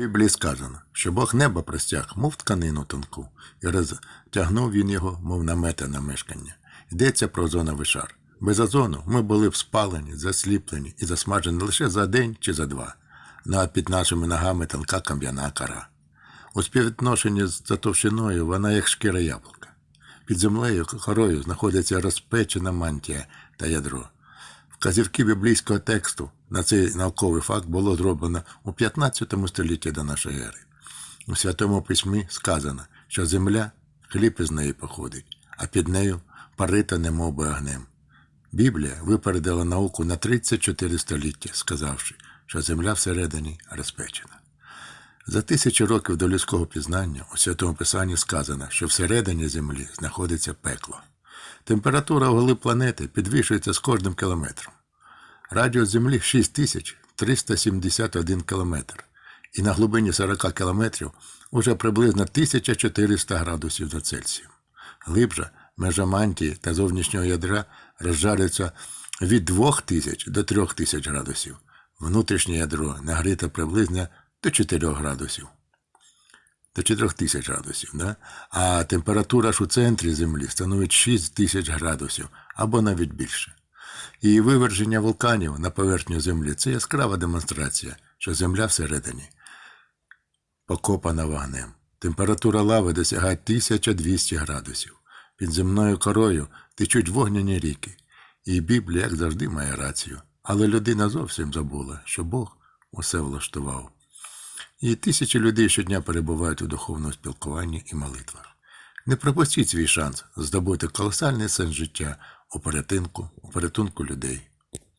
Біблії сказано, що Бог неба простяг, мов тканину тонку, і розтягнув він його, мов намети на мешкання. Йдеться про озоновий шар. Без озону ми були б спалені, засліплені і засмажені лише за день чи за два. А під нашими ногами тонка кам'яна кора. У співвідношенні з товщиною вона як шкіра яблука. Під землею корою знаходиться розпечена мантія та ядро. Вказівки біблійського тексту на цей науковий факт було зроблено у 15 столітті до нашої ери. У Святому Письмі сказано, що земля хліб із неї походить, а під нею парита немов би огнем. Біблія випередила науку на 34 століття, сказавши, що земля всередині розпечена. За тисячі років до людського пізнання у Святому Писанні сказано, що всередині землі знаходиться пекло. Температура вглиб планети підвищується з кожним кілометром. Радіус Землі 6371 кілометр, і на глибині 40 кілометрів уже приблизно 1400 градусів за Цельсієм. Глибша межа мантії та зовнішнього ядра розжарюється від 2000 до 3000 градусів. Внутрішнє ядро нагріте приблизно до 4 градусів. До 4000 градусів, да? а температура ж у центрі Землі становить 6000 градусів або навіть більше. І виверження вулканів на поверхню Землі це яскрава демонстрація, що Земля всередині покопана вогнем. Температура лави досягає 1200 градусів. Під земною корою течуть вогняні ріки. І Біблія, як завжди, має рацію. Але людина зовсім забула, що Бог усе влаштував. І тисячі людей щодня перебувають у духовному спілкуванні і молитвах. Не пропустіть свій шанс здобути колосальний сенс життя у порятунку, у порятунку людей.